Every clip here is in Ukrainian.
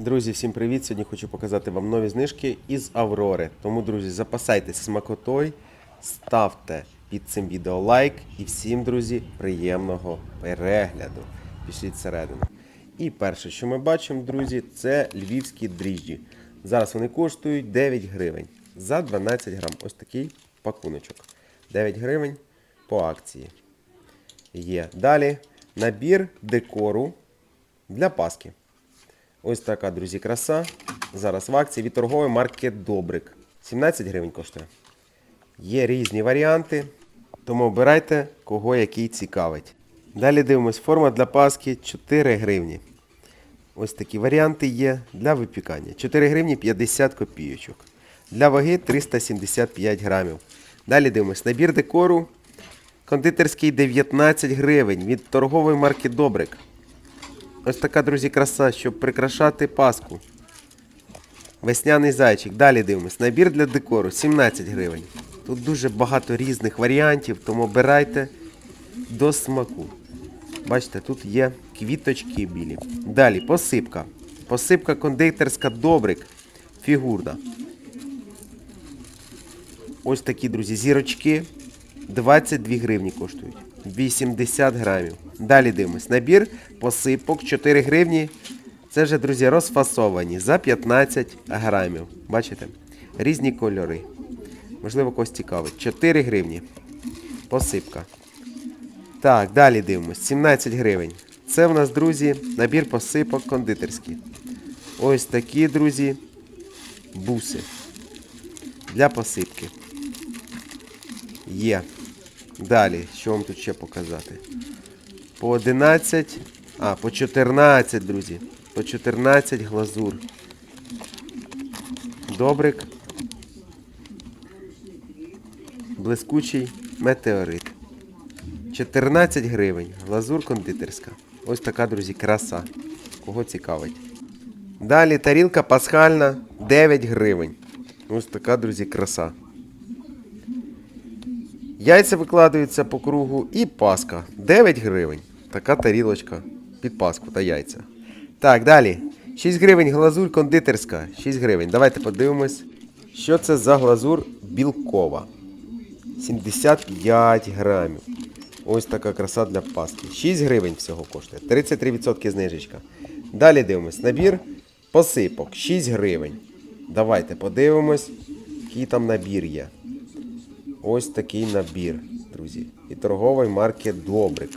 Друзі, всім привіт! Сьогодні хочу показати вам нові знижки із Аврори. Тому, друзі, запасайтесь смакотою, ставте під цим відео лайк і всім, друзі, приємного перегляду. Пішліть всередину. І перше, що ми бачимо, друзі, це львівські дріжджі. Зараз вони коштують 9 гривень за 12 грам. Ось такий пакуночок. 9 гривень по акції. Є. Далі набір декору для Паски. Ось така, друзі, краса. Зараз в акції від торгової марки Добрик. 17 гривень коштує. Є різні варіанти, тому обирайте, кого який цікавить. Далі дивимось, форма для паски 4 гривні. Ось такі варіанти є для випікання. 4 гривні 50 копійочок. Для ваги 375 грамів. Далі дивимось, набір декору. Кондитерський 19 гривень від торгової марки Добрик. Ось така, друзі, краса, щоб прикрашати паску. Весняний зайчик. Далі дивимось. Набір для декору 17 гривень. Тут дуже багато різних варіантів, тому обирайте до смаку. Бачите, тут є квіточки білі. Далі посипка. Посипка кондитерська добрик. Фігурна. Ось такі, друзі, зірочки. 22 гривні коштують. 80 грамів. Далі дивимось. Набір посипок 4 гривні. Це вже, друзі, розфасовані за 15 грамів. Бачите? Різні кольори. Можливо, когось цікавить. 4 гривні. Посипка. Так, далі дивимось. 17 гривень. Це в нас, друзі, набір посипок кондитерський. Ось такі, друзі, буси. Для посипки. Є. Далі, що вам тут ще показати? По 11, а, по 14, друзі. По 14 глазур. Добрик. Блискучий метеорит. 14 гривень. Глазур кондитерська. Ось така, друзі, краса. Кого цікавить. Далі тарілка пасхальна 9 гривень. Ось така, друзі, краса. Яйця викладаються по кругу і паска. 9 гривень. Така тарілочка під паску та яйця. Так, далі. 6 гривень глазурь кондитерська. 6 гривень. Давайте подивимось, що це за глазур білкова. 75 грамів. Ось така краса для паски. 6 гривень всього коштує. 33% знижечка. Далі дивимось. Набір посипок. 6 гривень. Давайте подивимось, який там набір є. Ось такий набір, друзі. І торгової марки Добрик.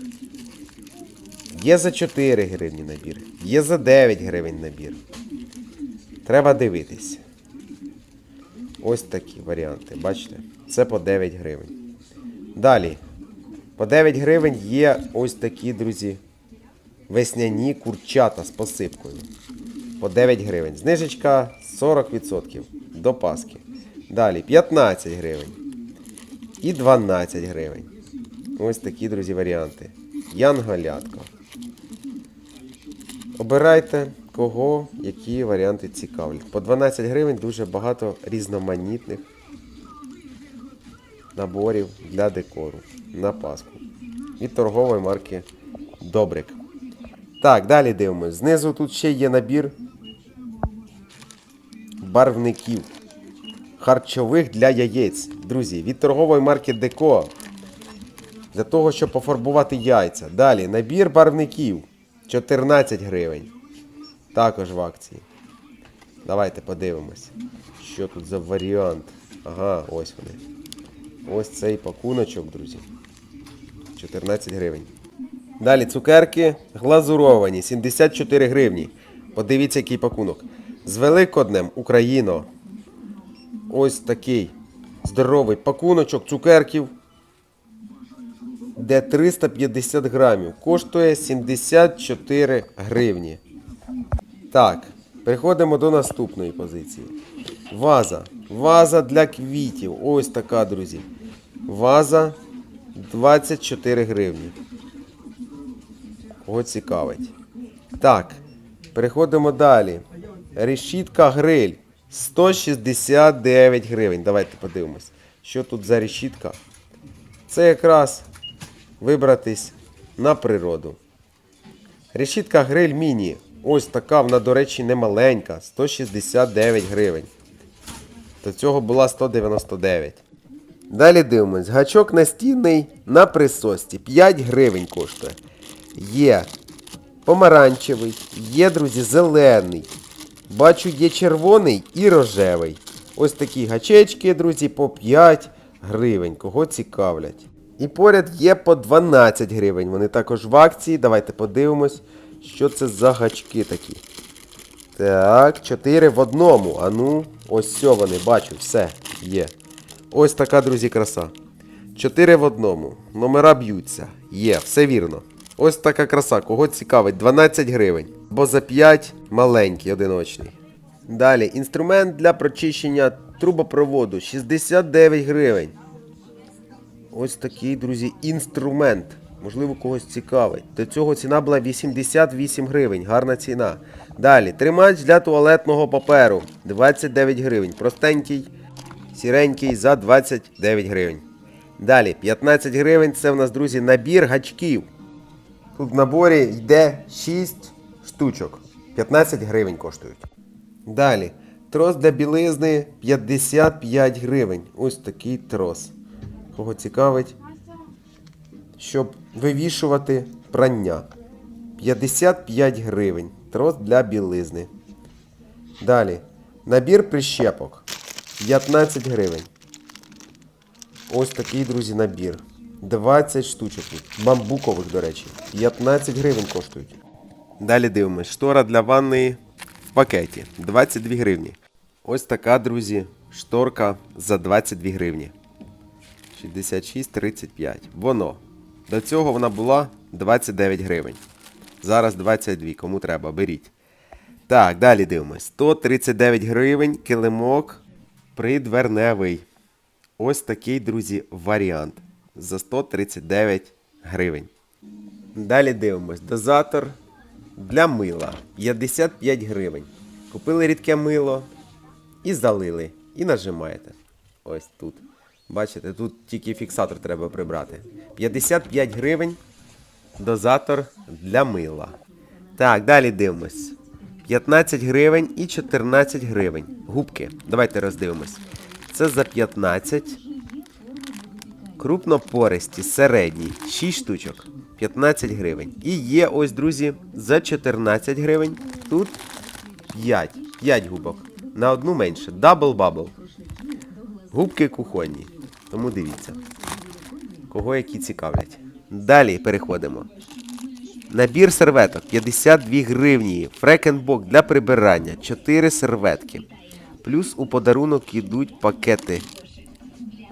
Є за 4 гривні набір, є за 9 гривень набір. Треба дивитись. Ось такі варіанти, бачите? Це по 9 гривень. Далі. По 9 гривень є ось такі, друзі, весняні курчата з посипкою. По 9 гривень. Знижечка 40% до Паски. Далі 15 гривень і 12 гривень. Ось такі, друзі, варіанти. Янголятко. Обирайте, кого, які варіанти цікавлять. По 12 гривень дуже багато різноманітних наборів для декору на Пасху. Від торгової марки Добрик. Так, далі дивимось. Знизу тут ще є набір барвників харчових для яєць. Друзі, від торгової марки Деко. Для того, щоб пофарбувати яйця. Далі набір барвників 14 гривень. Також в акції. Давайте подивимось, що тут за варіант. Ага, ось вони. Ось цей пакуночок, друзі. 14 гривень. Далі цукерки глазуровані, 74 гривні. Подивіться, який пакунок. З Великоднем Україно. Ось такий здоровий пакуночок цукерків, де 350 грамів. Коштує 74 гривні. Так, переходимо до наступної позиції. Ваза. Ваза для квітів. Ось така, друзі. Ваза 24 гривні. Кого цікавить. Так, переходимо далі. Решітка гриль 169 гривень. Давайте подивимось, що тут за решітка. Це якраз вибратись на природу. Решітка гриль міні Ось така, вона, до речі, не маленька. 169 гривень. До цього була 199. Далі дивимось. Гачок настінний на присосці. 5 гривень коштує. Є помаранчевий, є, друзі, зелений. Бачу, є червоний і рожевий. Ось такі гачечки, друзі, по 5 гривень. Кого цікавлять. І поряд є по 12 гривень. Вони також в акції. Давайте подивимось, що це за гачки такі. Так, 4 в одному. А ну, ось все вони, бачу, все є. Ось така, друзі, краса. 4 в одному. Номера б'ються. Є, все вірно. Ось така краса. Кого цікавить? 12 гривень. Бо за 5 маленький, одиночний. Далі, інструмент для прочищення трубопроводу 69 гривень. Ось такий, друзі, інструмент. Можливо, когось цікавить. До цього ціна була 88 гривень. Гарна ціна. Далі, тримач для туалетного паперу 29 гривень. Простенький, сіренький за 29 гривень. Далі, 15 гривень це в нас, друзі, набір гачків. Тут в наборі йде 6 штучок. 15 гривень коштують. Далі. Трос для білизни 55 гривень. Ось такий трос. Кого цікавить, щоб вивішувати прання. 55 гривень. Трос для білизни. Далі. Набір прищепок. 15 гривень. Ось такий, друзі, набір. 20 штучок. Бамбукових, до речі. 15 гривень коштують. Далі дивимось. Штора для ванної в пакеті. 22 гривні. Ось така, друзі, шторка за 22 гривні. 66,35. Воно. До цього вона була 29 гривень. Зараз 22. Кому треба, беріть. Так, далі дивимось. 139 гривень, килимок придверневий. Ось такий, друзі, варіант. За 139 гривень. Далі дивимось. Дозатор для мила 55 гривень. Купили рідке мило і залили. І нажимаєте. Ось тут. Бачите, тут тільки фіксатор треба прибрати. 55 гривень. Дозатор для мила. Так, далі дивимось. 15 гривень і 14 гривень. Губки. Давайте роздивимось. Це за 15. Крупнопористі, середні, 6 штучок. 15 гривень. І є ось, друзі, за 14 гривень. Тут 5. 5 губок. На одну менше. Дабл бабл. Губки кухонні. Тому дивіться. Кого які цікавлять. Далі переходимо. Набір серветок 52 гривні. Фрекенбок для прибирання. 4 серветки. Плюс у подарунок йдуть пакети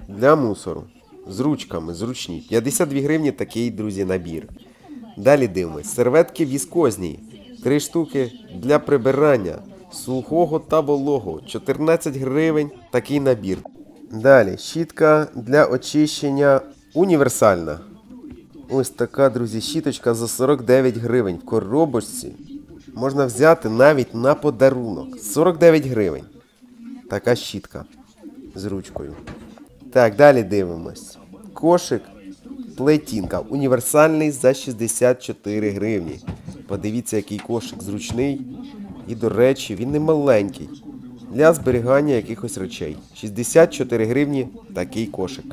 для мусору. З ручками, зручні. 52 гривні такий, друзі, набір. Далі дивимось. Серветки віскозні. 3 штуки для прибирання. Сухого та вологого. 14 гривень такий набір. Далі, щітка для очищення універсальна. Ось така, друзі, щіточка за 49 гривень в коробочці. Можна взяти навіть на подарунок. 49 гривень. Така щітка з ручкою. Так, далі дивимось. Кошик плетінка. Універсальний за 64 гривні. Подивіться, який кошик зручний. І, до речі, він не маленький. Для зберігання якихось речей. 64 гривні такий кошик.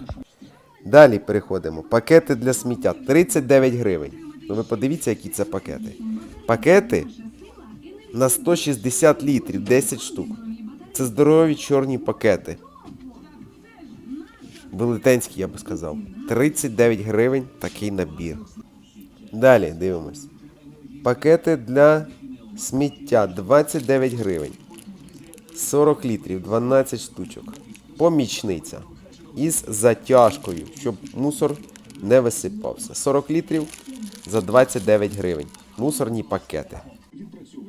Далі переходимо. Пакети для сміття 39 гривень. Ну ви подивіться, які це пакети. Пакети на 160 літрів, 10 штук. Це здорові чорні пакети. Велетенський, я би сказав. 39 гривень такий набір. Далі дивимось. Пакети для сміття 29 гривень. 40 літрів, 12 штучок. Помічниця. Із затяжкою, щоб мусор не висипався. 40 літрів за 29 гривень. Мусорні пакети.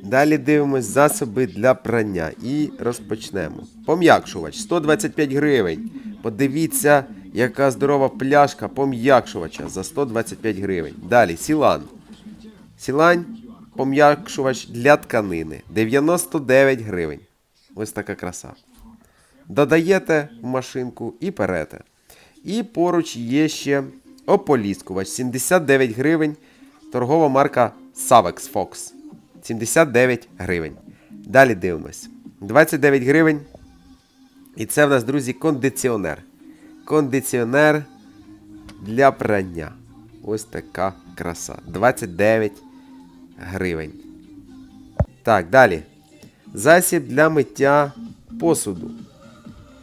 Далі дивимось засоби для прання і розпочнемо. Пом'якшувач 125 гривень. Подивіться, яка здорова пляшка пом'якшувача за 125 гривень. Далі сілан. Сілань пом'якшувач для тканини 99 гривень. Ось така краса. Додаєте в машинку і перете. І поруч є ще ополіскувач 79 гривень. Торгова марка Savex Fox. 79 гривень. Далі дивимось. 29 гривень. І це в нас, друзі, кондиціонер. Кондиціонер для прання. Ось така краса. 29 гривень. Так, далі. Засіб для миття посуду.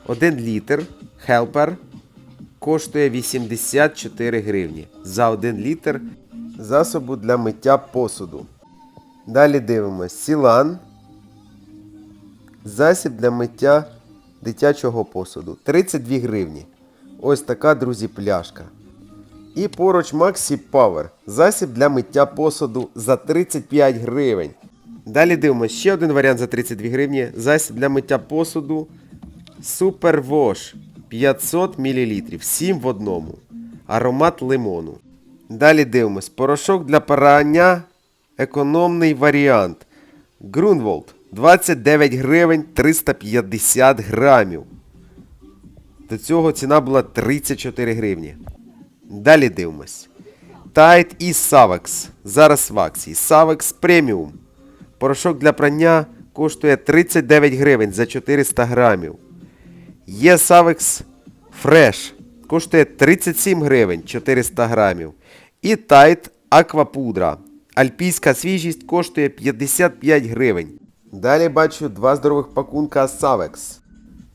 1 літр Helper коштує 84 гривні. За 1 літр засобу для миття посуду. Далі дивимось. Сілан. Засіб для миття дитячого посуду. 32 гривні. Ось така, друзі, пляшка. І поруч Maxi Power. Засіб для миття посуду за 35 гривень. Далі дивимося ще один варіант за 32 гривні. Засіб для миття посуду Super Wash 500 мл. 7 в одному. Аромат лимону. Далі дивимось. Порошок для парання. Економний варіант. Грунволд 29 гривень 350 грамів. До цього ціна була 34 гривні. Далі дивимось. Tide і Savex. Зараз в акції. Savex Premium. Порошок для прання коштує 39 гривень за 400 грамів. Є Savex Fresh. Коштує 37 гривень 400 грамів. І Aqua Pudra. Альпійська свіжість коштує 55 гривень. Далі бачу два здорових пакунка Savex.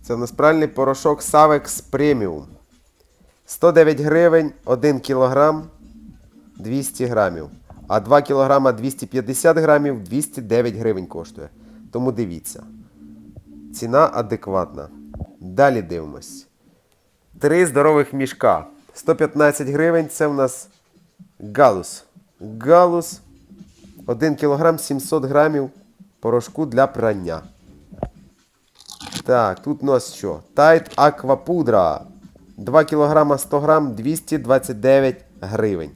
Це в нас пральний порошок Savex Premium. 109 гривень 1 кілограм 200 грамів. А 2 кілограма 250 грамів 209 гривень коштує. Тому дивіться. Ціна адекватна. Далі дивимось. Три здорових мішка. 115 гривень це в нас галус. Галус 1 кілограм 700 грамів порошку для прання. Так, тут у нас що? Тайт Аквапудра. 2 кг 100 грам 229 гривень.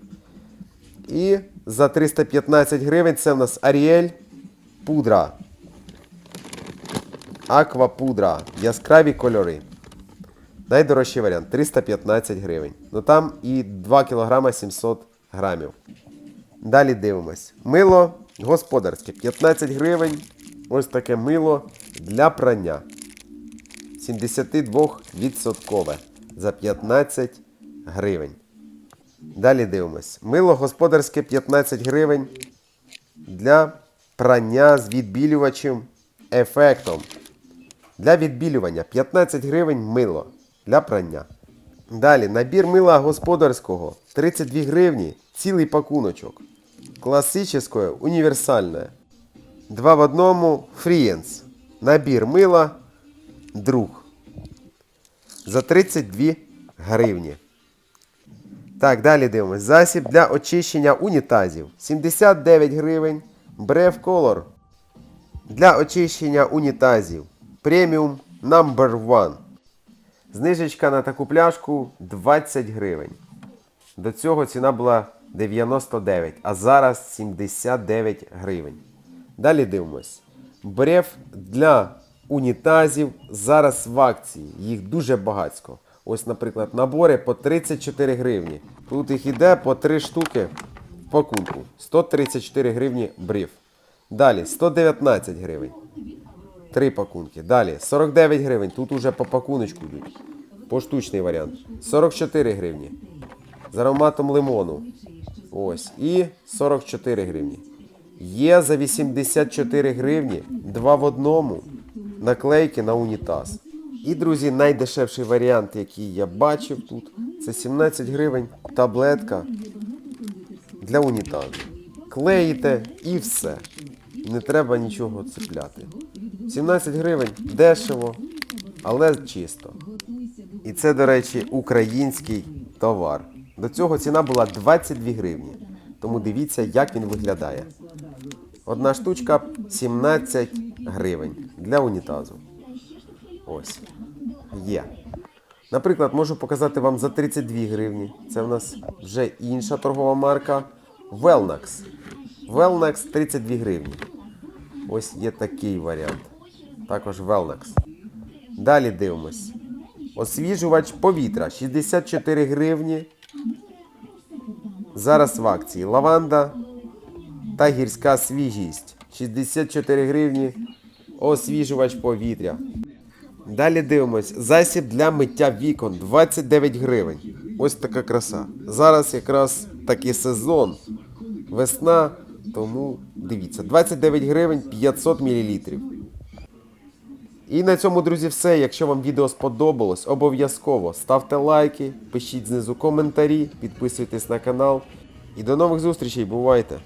І за 315 гривень це в нас Аріель пудра. Аквапудра. Яскраві кольори. Найдорожчий варіант 315 гривень. Ну там і 2 кг 700 грамів. Далі дивимось. Мило господарське 15 гривень. Ось таке мило для прання. 72% за 15 гривень. Далі дивимось. Мило господарське 15 гривень для прання з відбілювачем ефектом. Для відбілювання 15 гривень мило для прання. Далі набір мила господарського 32 гривні, цілий пакуночок. Класичне, універсальне. Два в одному Friends. Набір мила друг. За 32 гривні. Так, далі дивимось. Засіб для очищення унітазів. 79 гривень. Brave Color. Для очищення унітазів. Преміум Number One. Знижечка на таку пляшку 20 гривень. До цього ціна була 99, а зараз 79 гривень. Далі дивимось. Бреф для унітазів зараз в акції. Їх дуже багатько. Ось, наприклад, набори по 34 гривні. Тут їх іде по 3 штуки в пакунку. 134 гривні бриф. Далі 119 гривень. Три пакунки. Далі 49 гривень. Тут уже по пакуночку йдуть. Поштучний варіант. 44 гривні. З ароматом лимону. Ось. І 44 гривні. Є за 84 гривні. Два в одному. Наклейки на унітаз. І, друзі, найдешевший варіант, який я бачив тут, це 17 гривень таблетка для унітазу. Клеїте і все. Не треба нічого цепляти. 17 гривень дешево, але чисто. І це, до речі, український товар. До цього ціна була 22 гривні. Тому дивіться, як він виглядає. Одна штучка 17 гривень для унітазу. Ось. Є. Наприклад, можу показати вам за 32 гривні. Це в нас вже інша торгова марка. Wellnax. Wellnax 32 гривні. Ось є такий варіант. Також Wellnax. Далі дивимось. Освіжувач повітря 64 гривні. Зараз в акції лаванда та гірська свіжість 64 гривні. Освіжувач повітря. Далі дивимось. Засіб для миття вікон 29 гривень. Ось така краса. Зараз якраз такий сезон. Весна, тому дивіться, 29 гривень 500 мл. І на цьому, друзі, все. Якщо вам відео сподобалось, обов'язково ставте лайки, пишіть знизу коментарі, підписуйтесь на канал. І до нових зустрічей, бувайте!